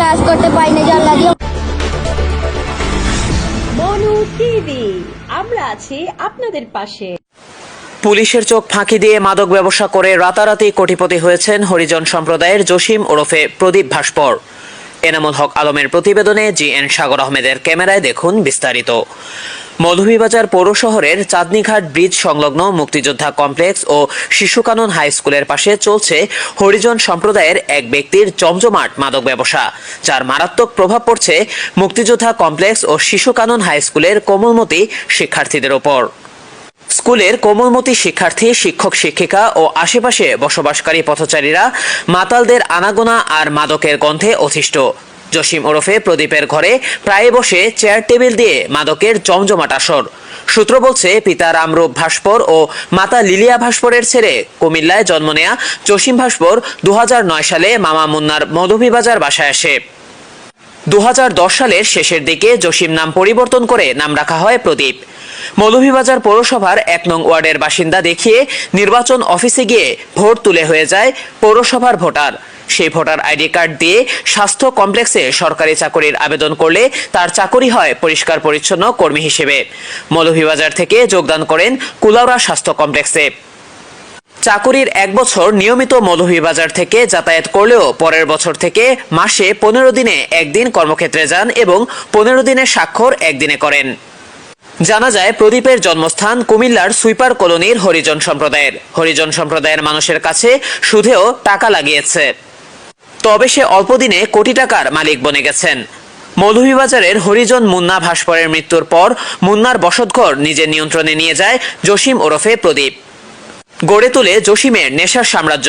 Class করতে পারি না জানলা দিয়ে। মনু টিভি আমরা আছি আপনাদের পাশে। পুলিশের চোখ ফাঁকি দিয়ে মাদক ব্যবসা করে রাতারাতি কোটিপতি হয়েছেন হরিজন সম্প্রদায়ের জসিম ওরফে প্রদীপ ভাস্কর। এনামুল হক আলমের প্রতিবেদনে জি এন সাগর আহমেদের ক্যামেরায় দেখুন বিস্তারিত। মৌলভীবাজার পৌর শহরের চাঁদনীঘাট ব্রিজ সংলগ্ন মুক্তিযোদ্ধা কমপ্লেক্স ও শিশুকানন হাই স্কুলের পাশে চলছে হরিজন সম্প্রদায়ের এক ব্যক্তির জমজমাট মাদক ব্যবসা, যার মারাত্মক প্রভাব পড়ছে মুক্তিযোদ্ধা কমপ্লেক্স ও শিশুকানন হাই স্কুলের কোমলমতি শিক্ষার্থীদের ওপর। স্কুলের কোমলমতি শিক্ষার্থী, শিক্ষক, শিক্ষিকা ও আশেপাশে বসবাসকারী পথচারীরা মাতালদের আনাগোনা আর মাদকের গন্ধে অতিষ্ঠ জসিম ওরফে প্রদীপের ঘরে প্রায় বসে চেয়ার টেবিল দিয়ে মাদকের জমজমাট আসর। সূত্র বলছে, পিতা রামরূপ ভাস্কর ও মাতা লিলিয়া ভাস্করের ছেলে কুমিল্লায় জন্ম নেয়া জসিম ভাস্কর দু হাজার নয় সালে মামা মুন্নার মৌলভীবাজার বাসায় আসে। দু হাজার দশ সালের শেষের দিকে জসিম নাম পরিবর্তন করে নাম রাখা হয় প্রদীপ। মৌলভীবাজার পৌরসভার এক নং ওয়ার্ডের বাসিন্দা দেখিয়ে নির্বাচন অফিসে গিয়ে ভোট তুলে হয়ে যায় পৌরসভার ভোটার। সেই ভোটার আইডি কার্ড দিয়ে স্বাস্থ্য কমপ্লেক্সে সরকারি চাকরির আবেদন করলে তার চাকরি হয় পরিষ্কার পরিচ্ছন্ন কর্মী হিসেবে। মৌলভীবাজার থেকে যোগদান করেন কুলাউড়া স্বাস্থ্য কমপ্লেক্সে। চাকুরির এক বছর নিয়মিত মৌলভীবাজার থেকে যাতায়াত করলেও পরের বছর থেকে মাসে পনেরো দিনে একদিন কর্মক্ষেত্রে যান এবং পনেরো দিনের স্বাক্ষর একদিনে করেন। জানা যায়, প্রদীপের জন্মস্থান কুমিল্লার সুইপার কলোনির হরিজন সম্প্রদায়ের। হরিজন সম্প্রদায়ের মানুষের কাছে সুদেও টাকা লাগিয়েছে। তবে সে অল্প দিনে কোটি টাকার মালিক বনে গেছেন। মৌলভীবাজারের হরিজন মুন্না ভাস্করের মৃত্যুর পর মুন্নার বসতঘর নিজের নিয়ন্ত্রণে নিয়ে যায় জসিম ওরফে প্রদীপ। গড়ে তোলে জসিমের নেশার সাম্রাজ্য।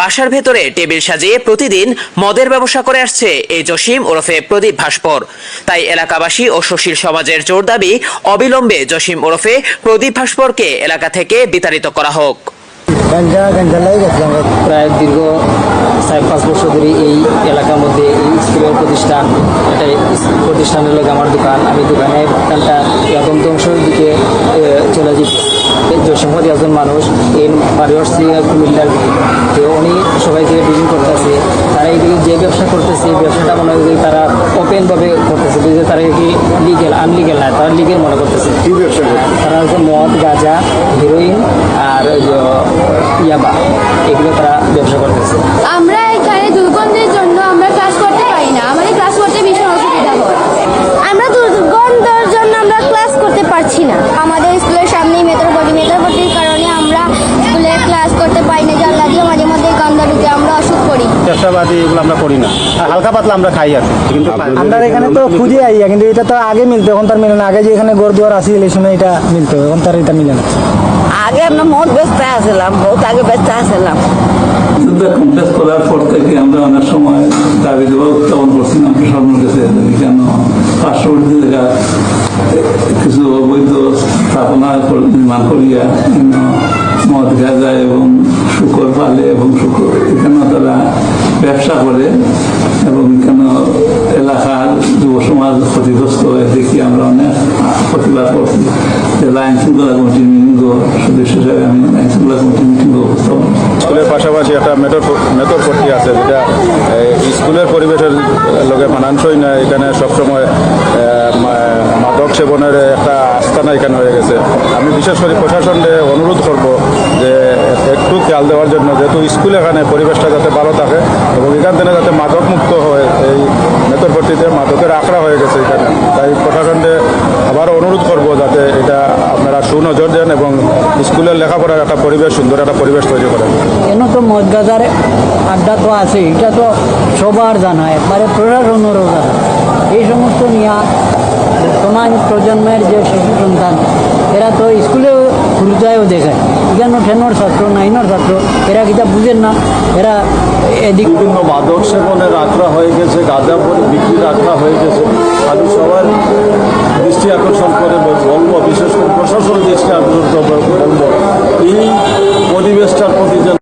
বাসার ভেতরে টেবিল সাজিয়ে প্রতিদিন মদের ব্যবসা করে আসছে এই জসিম ওরফে প্রদীপ ভাস্কর। তাই এলাকাবাসী ও সুশীল সমাজের জোর দাবি অবিলম্বে জসিম ওরফে প্রদীপ ভাস্করকে এলাকা থেকে বিতাড়িত করা হোক। প্রায় দীর্ঘ চার পাঁচ বছর ধরে এই এলাকার মধ্যে এই স্কুলের প্রতিষ্ঠান এটা প্রতিষ্ঠানের লোক আমার দোকান আমি দোকানের দোকানটা এখন ধ্বংসের দিকে চলে যেতে। জসিমহদ একজন মানুষ এই বাড়ি আসছে কুমিল্লার তো উনি সবাইকে ডিলিং করতেছে। তারা এইদিকে যে ব্যবসা করতেছে এই ব্যবসাটা মনে হয় তারা ওপেনভাবে করতেছে যে তারা কি লিগেল আনলিগেল না তারা লিগেল মনে করতেছে। তারা হচ্ছে মদ গাঁজা হিরোইন আর ইয়াবা এগুলো তারা ব্যবসা করতেছে আমরা এখানে দুর্গন্ধের জন্য আমরা ক্লাস করতে পারি না। আমাদের ক্লাস করতে ভীষণ অসুবিধা হয়। আমরা দুর্গন্ধের জন্য আমরা ক্লাস করতে পারছি না। আমাদের স্কুলের সামনেই মেট্রোপটি মেট্রোপটির কারণে আমরা স্কুলে ক্লাস করতে পারি না। জানলা দিয়ে মাঝে মধ্যে গন্ধ ঢুকে আমরা অসুখ করি। ব্যবসাবাদী এগুলো আমরা করি না। আর হালকা পাতলা আমরা খাই আর কিন্তু আমরা এখানে তো খুঁজে আইয়া কিন্তু এটা তো আগে মিলতো। এখন তার মিলে না। আগে যে এখানে গড় দুয়ার আসিল এই সময় এটা মিলতো। এখন তার এটা মিলে না। আগে আমরা মদ ব্যস্ত আসলাম, বহুত আগে ব্যস্ত আসলাম। যুদ্ধ কমপ্লেক্স করার পর থেকে আমরা অনেক সময় দাবি দেওয়া, উত্থাপন করছিলাম প্রশাসনের কাছে কেন? পার্শ্ববর্তী জায়গা কিছু অবৈধ স্থাপনা নির্মাণ করিয়া মদ গাঁজা এবং শুকর পালে এবং শুকর এখানে তারা ব্যবসা করে এবং এখানে এলাকার যুব সমাজ ক্ষতিগ্রস্ত হয়ে দেখি আমরা অনেক প্রতিবাদ করছি। জেলা আইন শৃঙ্খলা কমিটির মিটিং সদস্য হিসেবে আমি আইন শৃঙ্খলা কমিটির মিটিং উপস্থাপন স্কুলের পাশাপাশি একটা মেটর মেটর পট্টি আছে যেটা এই, স্কুলের পরিবেশের লোকে মানানসই না এখানে সবসময় মাদক সেবনের একটা আস্থানা এখানে হয়ে গেছে। আমি বিশেষ করে প্রশাসনকে অনুরোধ করব যে একটু খেয়াল দেওয়ার জন্য, যেহেতু স্কুল এখানে পরিবেশটা যাতে ভালো থাকে এবং এখান থেকে যাতে মাদক মুক্ত হয়, এই মেতরপট্টিতে মাদকের আখড়া হয়ে গেছে এখানে। তাই প্রশাসনকে আবারও অনুরোধ করব যাতে এটা আপনারা সুনজর দেন এবং স্কুলের লেখাপড়ার একটা পরিবেশ, সুন্দর একটা পরিবেশ তৈরি করেন। কেন তো মদ গাজার আড্ডা তো আছে এটা তো সবার জানা, একবারে প্রশাসনেরও জানা। এই সমস্ত নিয়ে বর্তমান প্রজন্মের যে শিশু সন্তান, এরা তো স্কুলেও খুলতায়ও দেখায়। এখানে টেনর ছাত্র, নাইনর ছাত্র, এরা কিতা বুঝেন না। এরা এদিক বিভিন্ন মাদক সেবনের আখড়া হয়ে গেছে, গাঁজা বিক্রির আখড়া হয়ে গেছে। আমি সবার দৃষ্টি আকর্ষণ করে বলব, বিশেষ করে প্রশাসন দৃষ্টি আকর্ষণ করে বলব। এই পরিবেশটার প্রতি